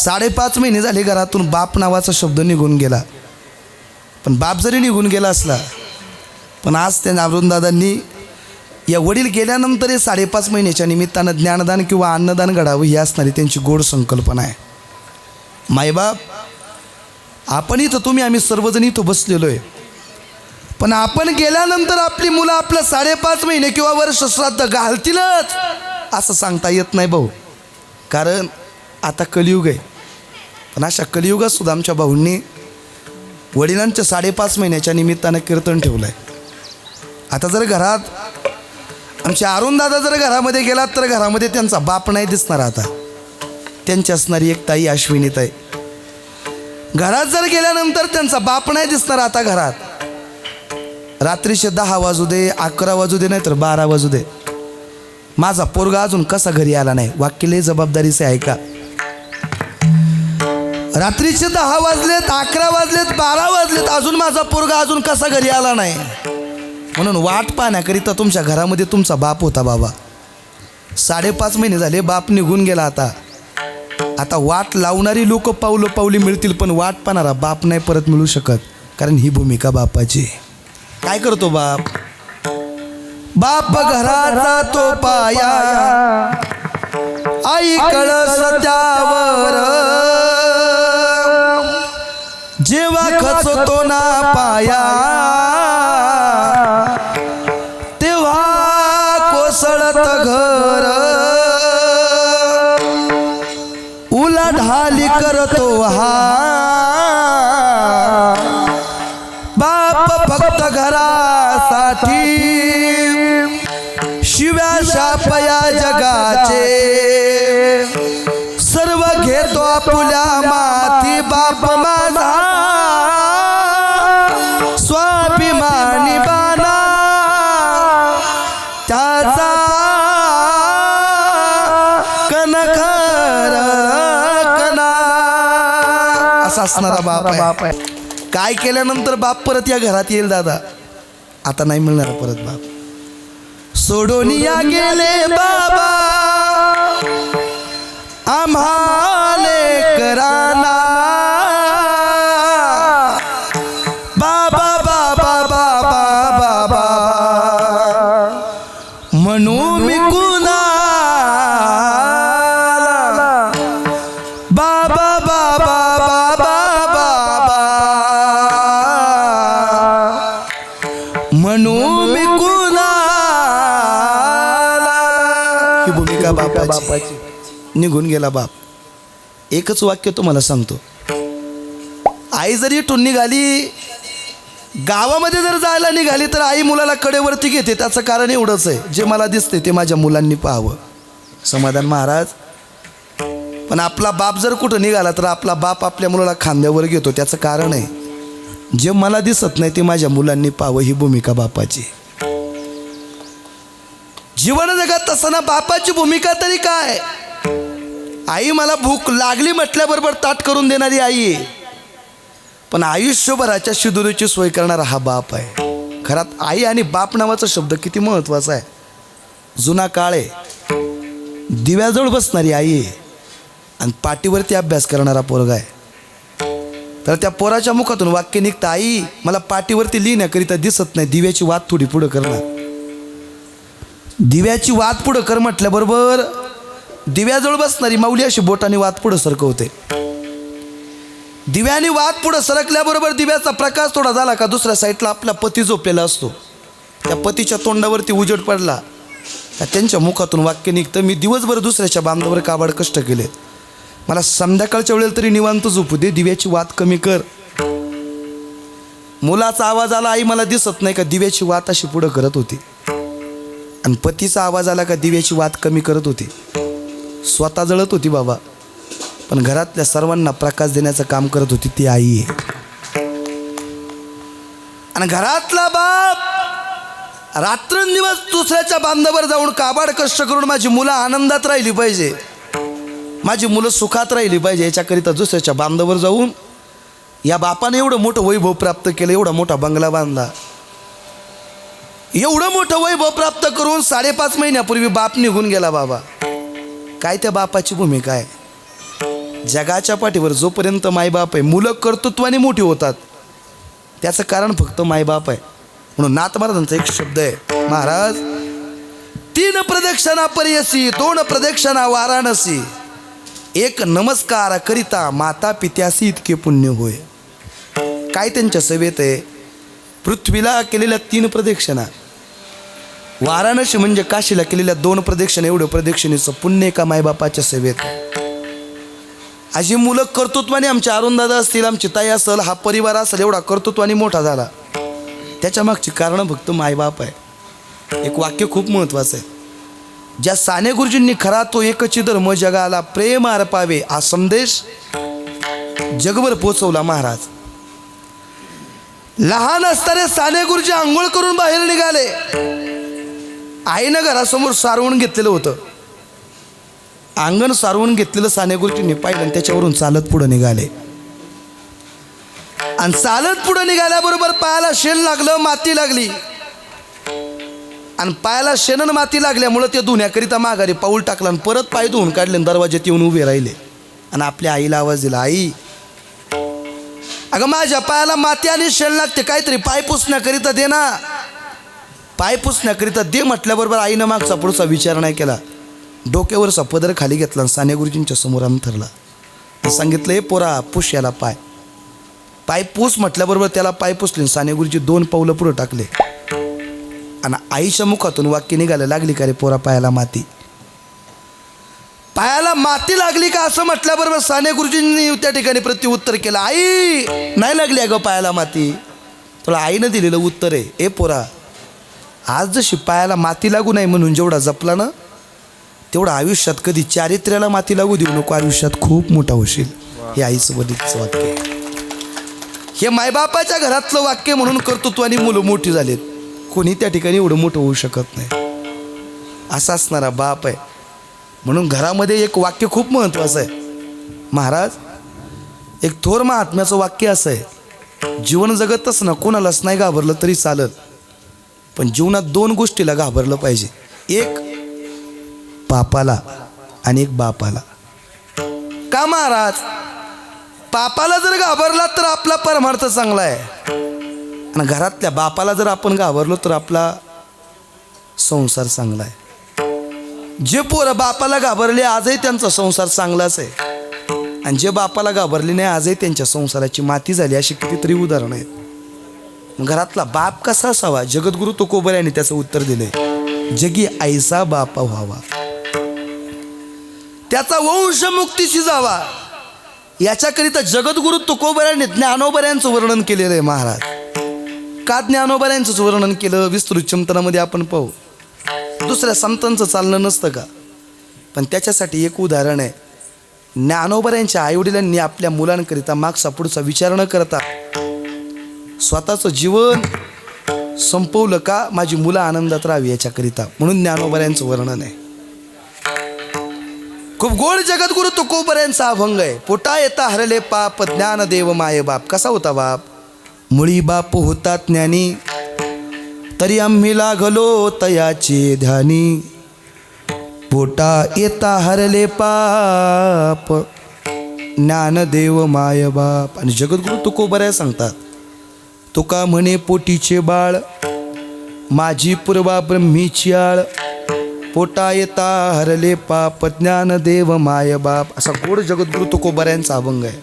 साडेपाच महिने झाले घरातून बाप नावाचा शब्द निघून गेला. पण बाप जरी निघून गेला असला पण आज त्या अरुणदादांनी या वडील गेल्यानंतर हे साडेपाच महिन्याच्या निमित्तानं ज्ञानदान किंवा अन्नदान घडावं ही असणारी त्यांची गोड संकल्पना आहे. मायबाप आपण इथं तुम्ही आम्ही सर्वजण इथं बसलेलो आहे पण आपण गेल्यानंतर आपली मुलं आपलं साडेपाच महिने किंवा वर्ष श्राद्ध घालतीलच असं सांगता येत नाही भाऊ. कारण आता कलियुग आहे. पण अशा कलियुगात सुद्धा आमच्या भाऊंनी वडिलांच्या साडेपाच महिन्याच्या निमित्तानं कीर्तन ठेवलं आहे आता जर घरात आमचे अरुणदादा जर घरामध्ये गेलात तर घरामध्ये त्यांचा बाप नाही दिसणार आता. त्यांची असणारी एक ताई अश्विनीताई घरात जर गेल्यानंतर त्यांचा बाप नाही दिसणार आता घरात. रात्रीचे दहा वाजू दे अकरा वाजू दे नाही तर बारा वाजू दे. माझा पोरगा अजून कसा घरी आला नाही? वाक्यले जबाबदारीचे ऐका रात्रीचे दहा वाजलेत अकरा वाजलेत बारा वाजलेत. अजून माझा पोरगा अजून कसा घरी आला नाही. म्हणून वाट पाहण्याकरिता तुमच्या घरामध्ये तुमचा बाप होता बाबा. साडेपाच महिने झाले बाप निघून गेला आता. आता वाट लावणारी लोक पावलं पावली मिळतील पण वाट पाहणारा बाप नाही परत मिळू शकत कारण ही भूमिका बापाची काय करतो बाप? बाप घराचा तो पाया. आई कळस त्यावर. जेव्हा खचतो ना पाया तेव्हा कोसळत घर. उलाढाली करतो हा. बाप फक्त घरासाठी. शिव्या शापया जगाचे. सर्व घेतो आपुल्या माती. बाप माझा असा असणारा बाप आहे. काय केल्यानंतर बाप परत या घरात येईल दादा? आता नाही मिळणार परत बाप. सोडून या गेले बाबा. आम्हाले कराना. बाबा बाबा बाबा बाबा म्हणू बापाची. निघून गेला बाप. एकच वाक्य तुम्हाला सांगतो. आई जरी इथून निघाली गावामध्ये जर जायला निघाली तर आई मुलाला कडेवरती घेते. त्याचं कारण एवढंच आहे. जे मला दिसते ते माझ्या मुलांनी पाहावं. समाधान महाराज. पण आपला बाप जर कुठं निघाला तर आपला बाप आपल्या मुलाला खांद्यावर घेतो. त्याचं कारण आहे जे मला दिसत नाही ते माझ्या मुलांनी पाहावं. ही भूमिका बापाची जीवन जगत असताना बापाची भूमिका तरी काय? आई मला भूक लागली म्हटल्याबरोबर ताट करून देणारी आई आहे. पण आयुष्यभराच्या शिदुरीची सोय करणारा हा बाप आहे. घरात आई आणि बाप नावाचा शब्द किती महत्त्वाचा आहे. जुना काळ आहे. दिव्याजवळ बसणारी आई आहे. आणि पाठीवरती अभ्यास करणारा पोरगा आहे. तर त्या पोराच्या मुखातून वाक्य निघतं आई मला पाठीवरती लिहिण्याकरिता दिसत नाही. दिव्याची वाद थोडी पुढं करणार. दिव्याची वाद पुढं कर म्हटल्याबरोबर दिव्याजवळ बसणारी माऊली अशी बोटाने वाद पुढं सरकवते. दिव्याने वाद पुढं सरकल्याबरोबर दिव्याचा प्रकाश थोडा झाला का दुसऱ्या साईडला आपला पती झोपलेला असतो. त्या पतीच्या तोंडावरती उजड पडला. का त्यांच्या मुखातून वाक्य निघतं मी दिवसभर दुसऱ्याच्या बांधावर काबाड कष्ट केले. मला संध्याकाळच्या वेळेला तरी निवांत झोपू दे दिव्याची वाद कमी कर. मुलाचा आवाज आला आई मला दिसत नाही का दिव्याची वात अशी पुढं करत होती? आणि पतीचा आवाज आला का दिव्याची वात कमी करत होती. स्वतः जळत होती बाबा. पण घरातल्या सर्वांना प्रकाश देण्याचं काम करत होती ती आई. आहे आणि घरातला बाप रात्रंदिवस दुसऱ्याच्या बांधावर जाऊन काबाड कष्ट करून माझी मुलं आनंदात राहिली पाहिजे. माझी मुलं सुखात राहिली पाहिजे. याच्याकरिता दुसऱ्याच्या बांधावर जाऊन या बापाने एवढं मोठं वैभव प्राप्त केलं एवढा मोठा बंगला बांधला. एवढं मोठं वैभव प्राप्त करून साडेपाच महिन्यापूर्वी बाप निघून गेला बाबा. काय त्या बापाची भूमिका आहे? जगाच्या पाठीवर जोपर्यंत मायबाप आहे मुलं कर्तृत्वाने मोठी होतात. त्याचं कारण फक्त मायबाप आहे. म्हणून नाथ महाराजांचा एक शब्द आहे महाराज तीन प्रदक्षिणा पर्यसी दोन प्रदक्षिणा वाराणसी. एक नमस्कार करिता माता पित्यासी इतके पुण्य होय. काय त्यांच्या सेवेत आहे? पृथ्वीला केलेल्या तीन प्रदक्षिणा. वाराणसी म्हणजे काशीला केलेल्या दोन प्रदक्षिणा एवढं प्रदक्षिणेचं पुण्य एका मायबापाच्या सेवेत. अशी मुलं कर्तृत्वाने आमचे अरुणदादा असतील आमची ताई असेल हा परिवार असेल एवढा कर्तृत्वाने मोठा झाला. त्याच्या मागची कारणं फक्त मायबाप आहे. एक वाक्य खूप महत्त्वाचं आहे. ज्या साने गुरुजींनी खरा तो एकची धर्म जगाला प्रेम अर्पावे हा संदेश जगभर पोचवला महाराज. लहान असताना साने गुरुजी आंघोळ करून बाहेर निघाले. आईनं घरासमोर सारवून घेतलेलं होतं. अंगण सारवून घेतलेलं साने गोष्टींनी पाहिलं आणि त्याच्यावरून चालत पुढं निघाले. आणि चालत पुढं निघाल्याबरोबर पायाला शेण लागलं माती लागली. आणि पायाला शेणन माती लागल्यामुळं ते धुण्याकरिता माघारी पाऊल टाकलं आणि परत पाय धुवून काढले दरवाज्यात येऊन उभे राहिले. आणि आपल्या आईला आवाज दिला आई अगं माझ्या पायाला माती आणि शेण लागते काहीतरी पाय पुसण्याकरिता दे ना. पाय पुसण्याकरिता दे म्हटल्याबरोबर आईनं मागचा पुढचा विचार नाही केला. डोक्यावर सपदर खाली घेतला आणि साने गुरुजींच्या समोर अंथरला सांगितलं हे पोरा पुस याला पाय. पाय पुस म्हटल्याबरोबर त्याला पाय पुसले आणि साने गुरुजी दोन पावलं पुढं टाकले. आणि आईच्या मुखातून वाक्य निघायला लागली का रे पोरा पायाला माती? पायाला माती लागली का असं म्हटल्याबरोबर साने गुरुजींनी त्या ठिकाणी प्रत्युत्तर केलं आई नाही लागली अगं पायाला माती. तुला आईनं दिलेलं उत्तर आहे ए पोरा आज जशी पायाला माती लागू नाही म्हणून जेवढा जपला ना तेवढा आयुष्यात कधी चारित्र्याला माती लागू देऊ नको. आयुष्यात खूप मोठा होशील. हे आईचं वाक्य आहे. हे मायबापाच्या घरातलं वाक्य म्हणून कर्तृत्वाने मुलं मोठी झालीत. कोणी त्या ठिकाणी एवढं मोठं होऊ शकत नाही. असा असणारा बाप आहे. म्हणून घरामध्ये एक वाक्य खूप महत्त्वाचं आहे. महाराज एक थोर महात्म्याचं वाक्य असं आहे. जीवन जगतच ना कोणालाच नाही घाबरलं तरी चालत. पण जीवनात दोन गोष्टीला घाबरलं पाहिजे. एक पापाला आणि एक बापाला. का महाराज? पापाला जर घाबरला तर आपला परमार्थ चांगला आहे. आणि घरातल्या बापाला जर आपण घाबरलो तर आपला संसार चांगला आहे. जे पोरं बापाला घाबरले आजही त्यांचा संसार चांगलाच आहे. आणि जे बापाला घाबरले नाही आजही त्यांच्या संसाराची माती झाली अशी कितीतरी उदाहरणं आहेत. घरातला बाप कसा असावा? जगद्गुरु तुकोबर यांनी त्याचं उत्तर दिलंय जगी आईसा बापा व्हावा. त्याचा वंश मुक्तीशी जावा याच्याकरिता जगद्गुरु तुकोबऱ्यांनी ज्ञानोबऱ्यांचं वर्णन केलेलं आहे महाराज. का ज्ञानोबऱ्यांचंच वर्णन केलं? विस्तृत चिंतनामध्ये आपण पाहू. दुसऱ्या संतांचं चालणं नसतं का? पण त्याच्यासाठी एक उदाहरण आहे. ज्ञानोबऱ्यांच्या आईवडिलांनी आपल्या मुलांकरिता मागचा पुढचा विचार न करता स्वतःचं जीवन संपवलं का माझी मुलं आनंदात राहावी याच्याकरिता? म्हणून ज्ञानोबऱ्यांचं वर्णन आहे. खूप गोड जगद्गुरु तुकोबऱ्यांचा अभंग आहे. पोटा येता हरले पाप ज्ञान देव माय बाप. कसा होता बाप? मुळी बाप होता ज्ञानी. तरी आम्ही लागलो तयाचे ध्यानी. पोटा येता हरले पाप ज्ञानदेव माय बाप. आणि जगद्गुरु तुकोबऱ्या सांगतात. तुका म्हणे पोटीचे बाळ माझी पूर्वा ब्रह्मीची आळ. पोटा येता हरले पाप ज्ञानदेव माय बाप. असा गोड जगद्गुरु तुकोबऱ्यांचा अभंग आहे.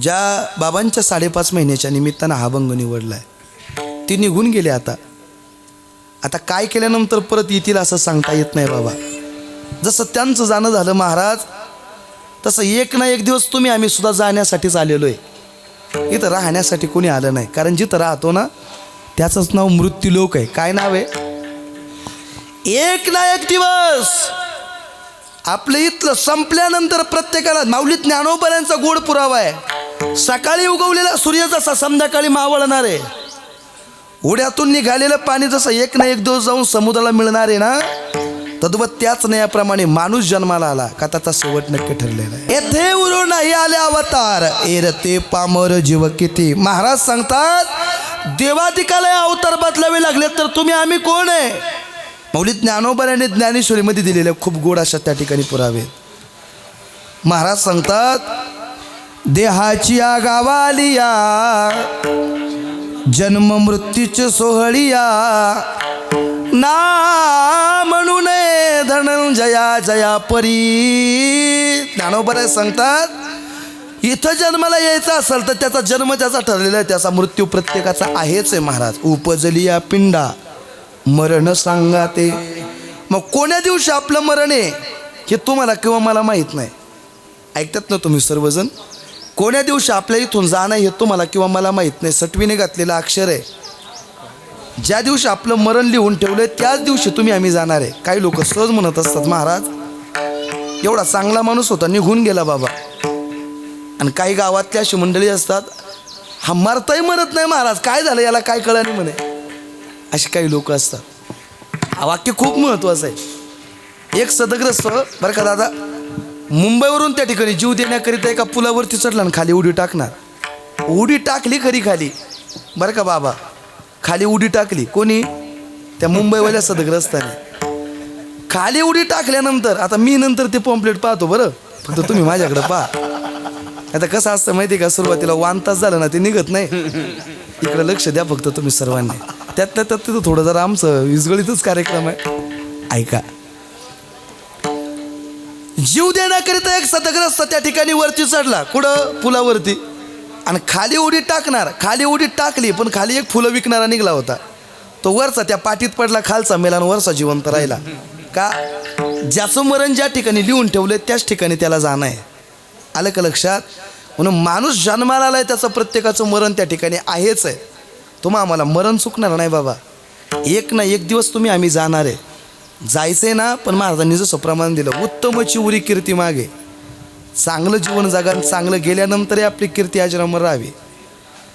ज्या बाबांच्या साडेपाच महिन्याच्या निमित्तानं हा अभंग निवडला आहे ती निघून गेले आता. आता काय केल्यानंतर परत येतील असं सांगता येत नाही बाबा. जसं त्यांचं जाणं झालं महाराज तसं एक ना एक दिवस तुम्ही आम्ही सुद्धा जाण्यासाठीच आलेलो आहे इथं राहण्यासाठी कोणी आलं नाही. कारण जिथं राहतो ना त्याचंच नाव मृत्यू लोक आहे. काय नाव आहे? एक ना एक दिवस. आपलं इथलं संपल्यानंतर प्रत्येकाला माऊली ज्ञानोबऱ्यांचा गोड पुरावा आहे. सकाळी उगवलेला सूर्य जसा संध्याकाळी मावळणार आहे. उड्यातून निघालेलं पाणी जसं एक ना एक दिवस जाऊन समुद्राला मिळणार आहे ना तद्वत त्याच नयाप्रमाणे माणूस जन्माला आला का त्याचा शेवट नक्की ठरलेला आहे. येथे उरू नाही आले अवतार. एरते पामर जीव किती? महाराज सांगतात देवाधिकाला अवतार बदलावे लागले तर तुम्ही आम्ही कोण आहे? मौलिक ज्ञानोबऱ्याने ज्ञानेश्वरीमध्ये दिलेले खूप गोड अशा त्या ठिकाणी पुरावे महाराज सांगतात देहाची गावालिया जन्म मृत्यूचे सोहळिया ना म्हणून धनंजया जया परी. ज्ञानोबर सांगतात इथं जन्माला यायचं असेल तर त्याचा जन्म त्याचा ठरलेला आहे त्याचा मृत्यू प्रत्येकाचा आहेच आहे महाराज. उपजली या पिंडा मरण सांगा ते. मग कोण्या दिवशी आपलं मरण आहे हे तुम्हाला किंवा मला माहीत नाही. ऐकतात ना तुम्ही सर्वजण? कोण्या दिवशी आपल्या इथून जाणं हे तुम्हाला किंवा मला माहीत नाही. सटवीने घातलेलं अक्षर आहे. ज्या दिवशी आपलं मरण लिहून ठेवलं त्याच दिवशी तुम्ही आम्ही जाणार आहे. काही लोक सहज म्हणत असतात महाराज एवढा चांगला माणूस होता निघून गेला बाबा. आणि काही गावातल्या अशी मंडळी असतात हा मरताही मरत नाही महाराज काय झालं याला काय कळलं नाही म्हणे. अशी काही लोक असतात. हा वाक्य खूप महत्त्वाचं आहे. एक सदग्रस्त बरं का दादा मुंबईवरून त्या ठिकाणी जीव देण्याकरिता एका पुलावरती चढला आणि खाली उडी टाकणार. उडी टाकली खरी खाली. बरं का बाबा खाली उडी टाकली. कोणी? त्या मुंबईवाल्या सदग्रस्ताने. खाली उडी टाकल्यानंतर आता मी नंतर ते पॉम्पलेट पाहतो बरं. फक्त तुम्ही माझ्याकडं पहा. आता कसं असतं माहिती का सुरुवातीला वान तास झालं ना ते निघत नाही. इकडे लक्ष द्या फक्त तुम्ही सर्वांनी. त्यातल्या त्यात तिथं थोडं जरा आमचं विजगळीतच कार्यक्रम आहे. ऐका. जीव देण्याकरिता एक सदग्रस्त त्या ठिकाणी वरती चढला. कुठं? पुलावरती. आणि खाली उडी टाकणार खाली उडी टाकली पण खाली एक फुलं विकणारा निघला होता. तो वरचा त्या पाठीत पडला खालचा मेला आणि वरचा जिवंत राहिला. का? ज्याचं मरण ज्या ठिकाणी लिहून ठेवलं त्याच ठिकाणी त्याला जाणं आहे. आलं का लक्षात? म्हणून माणूस जन्माला आलाय त्याचं प्रत्येकाचं मरण त्या ठिकाणी आहेच आहे. तुम्हा आम्हाला मरण चुकणार नाही बाबा. एक ना एक दिवस तुम्ही आम्ही जाणार आहे. जायचं आहे ना पण महाराजांनी जसं प्रमाण दिलं उत्तमची उरी कीर्ती मागे. चांगलं जीवन जगा चांगलं गेल्यानंतरही आपली कीर्ती अजरामर राहावी.